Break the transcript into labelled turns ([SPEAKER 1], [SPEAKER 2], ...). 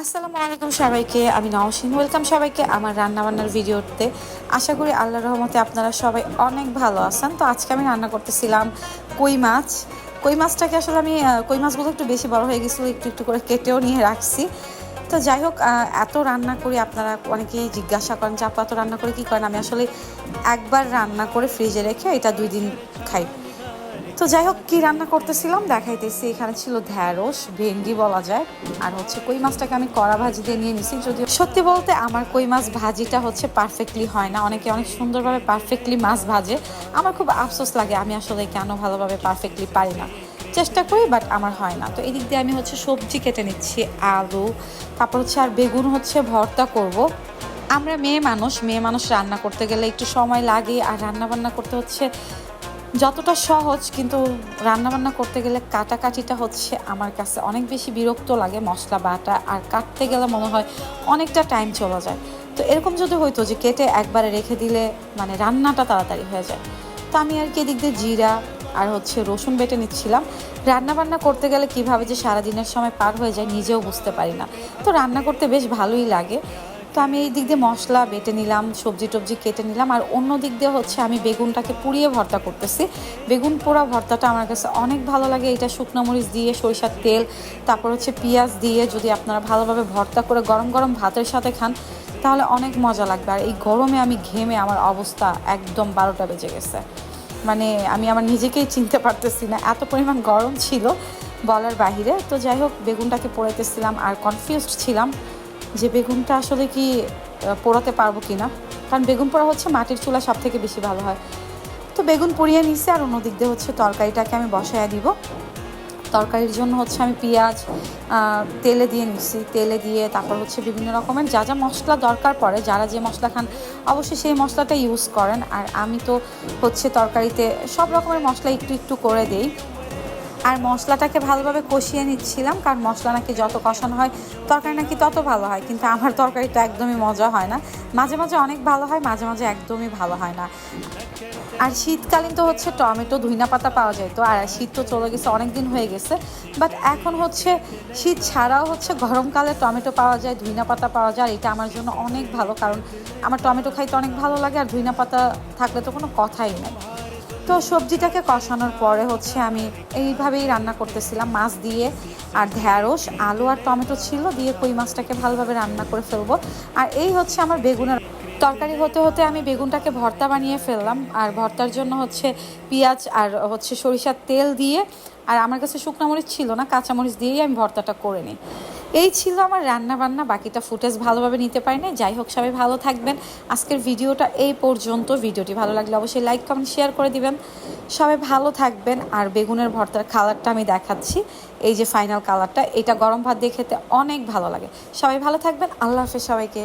[SPEAKER 1] আসসালামু আলাইকুম সবাইকে, আমি নওশিন। ওয়েলকাম সবাইকে আমার রান্নাবান্নার ভিডিওতে। আশা করি আল্লাহ রহমতে আপনারা সবাই অনেক ভালো আছেন। তো আজকে আমি রান্না করতেছিলাম কই মাছ। কই মাছটাকে আসলে আমি কই মাছগুলো একটু বেশি বড় হয়ে গেছিল, একটু একটু করে কেটেও নিয়ে রাখছি। তো যাই হোক এত রান্না করি, আপনারা অনেকেই জিজ্ঞাসা করেন যে, আপু, এত রান্না করে কী করেন? আমি আসলে একবার রান্না করে ফ্রিজে রেখে এটা দুই দিন খাই। তো যাই হোক, কি রান্না করতেছিলাম দেখাইতেছি। এখানে ছিল ঢ্যাঁড়স, ভেন্ডি বলা যায়, আর হচ্ছে কই মাছটাকে আমি কড়া ভাজি দিয়ে নিয়ে নিছি। যদি সত্যি বলতে আমার কই মাছ ভাজিটা হচ্ছে পারফেক্টলি হয় না। অনেকে অনেক সুন্দরভাবে পারফেক্টলি মাছ ভাজে। আমার খুব আফসোস লাগে, আমি আসলে কেন ভালোভাবে পারফেক্টলি পারি না। চেষ্টা করি বাট আমার হয় না। তো এদিক দিয়ে আমি হচ্ছে সবজি কেটে নিচ্ছি, আলু, তারপর হচ্ছে আর বেগুন হচ্ছে ভর্তা করব। আমরা মেয়ে মানুষ মেয়ে মানুষ রান্না করতে গেলে একটু সময় লাগে, আর রান্না বান্না করতে হচ্ছে যতটা সহজ, কিন্তু রান্নাবান্না করতে গেলে কাটাকাটিটা হচ্ছে আমার কাছে অনেক বেশি বিরক্ত লাগে মশলা, বাটা, আর কাটতে গেলে মনে হয় অনেকটা টাইম চলে যায়। তো এরকম যদি হইতো যে কেটে একবারে রেখে দিলে মানে রান্নাটা তাড়াতাড়ি হয়ে যায়। তো আমি আর কি এদিক দিয়ে জিরা আর হচ্ছে রসুন বেটে নিচ্ছিলাম। রান্না বান্না করতে গেলে কীভাবে যে সারাদিনের সময় পার হয়ে যায় নিজেও বুঝতে পারি না। তো রান্না করতে বেশ ভালোই লাগে। তো আমি এই দিক দিয়ে মশলা বেটে নিলাম, সবজি টবজি কেটে নিলাম, আর অন্য দিক দিয়ে হচ্ছে আমি বেগুনটাকে পুড়িয়ে ভর্তা করতেছি। বেগুন পোড়া ভর্তাটা আমার কাছে অনেক ভালো লাগে, এটা শুকনো মরিচ দিয়ে, সরিষার তেল, তারপর হচ্ছে পেঁয়াজ দিয়ে যদি আপনারা ভালোভাবে ভর্তা করে গরম গরম ভাতের সাথে খান, তাহলে অনেক মজা লাগবে। আর এই গরমে আমি ঘেমে আমার অবস্থা একদম বারোটা বেজে গেছে। মানে আমি আমার নিজেকেই চিনতে পারতেছি না, এত পরিমাণ গরম ছিল বলার বাহিরে। তো যাই হোক, বেগুনটাকে পোড়াইতেছিলাম আর কনফিউজড ছিলাম। যে বেগুনটা আসলে কি পোড়াতে পারব কি না কারণ বেগুন পোড়া হচ্ছে মাটির চুলা সব থেকে বেশি ভালো হয়। তো বেগুন পুড়িয়ে নিছে আর অন্য দিক দিয়ে হচ্ছে তরকারিটাকে আমি বসায় দিব। তরকারির জন্য হচ্ছে আমি পেঁয়াজ তেলে দিয়ে নিচ্ছি তেলে দিয়ে তারপর হচ্ছে বিভিন্ন রকমের যা যা মশলা দরকার পড়ে, যারা যে মশলা খান অবশ্যই সেই মশলাটা ইউজ করেন। আর আমি তো হচ্ছে তরকারিতে সব রকমের মশলা একটু একটু করে দেই। আর মশলাটাকে ভালোভাবে কষিয়ে নিচ্ছিলাম, কারণ মশলা নাকি যত কষানো হয়, তরকারি নাকি তত ভালো হয়, কিন্তু আমার তরকারি তো একদমই মজা হয় না। মাঝে মাঝে অনেক ভালো হয়, মাঝে মাঝে একদমই ভালো হয় না। আর শীতকালীন তো হচ্ছে টমেটো ধুইনা পাতা পাওয়া যায়, তো আর শীত তো চলে গেছে অনেক দিন হয়ে গেছে। বাট এখন হচ্ছে শীত ছাড়াও হচ্ছে গরমকালে টমেটো পাওয়া যায় ধুইনা পাতা পাওয়া যায় এটা আমার জন্য অনেক ভালো, কারণ আমার টমেটো খাইতে অনেক ভালো লাগে, আর ধুইনা পাতা থাকলে তো কোনো কথাই নেই। তো সবজিটাকে কষানোর পরে হচ্ছে আমি এইভাবেই রান্না করতেছিলাম, মাছ দিয়ে আর ঢ্যাঁড়স আলু আর টমেটো ছিল, দিয়ে কই মাছটাকে ভালোভাবে রান্না করে ফেলব। আর এই হচ্ছে আমার বেগুনের তরকারি হতে হতে আমি বেগুনটাকে ভর্তা বানিয়ে ফেললাম। আর ভর্তার জন্য হচ্ছে পেঁয়াজ আর হচ্ছে সরিষার তেল দিয়ে, আর আমার কাছে শুকনো মরিচ ছিল না, কাঁচামরিচ দিয়েই আমি ভর্তাটা করে নিই। এই ছিল আমার রান্না বান্না বাকিটা ফুটেজ ভালোভাবে নিতে পারি না যাই হোক, সবাই ভালো থাকবেন। আজকের ভিডিওটা এই পর্যন্ত। ভিডিওটি ভালো লাগলে অবশ্যই লাইক, কমেন্ট, শেয়ার করে দিবেন। সবাই ভালো থাকবেন। আর বেগুনের ভর্তার কালারটা আমি দেখাচ্ছি। এই যে ফাইনাল কালারটা এটা গরম ভাত দিয়ে খেতে অনেক ভালো লাগে। সবাই ভালো থাকবেন। আল্লাহ হাফেজ সবাইকে।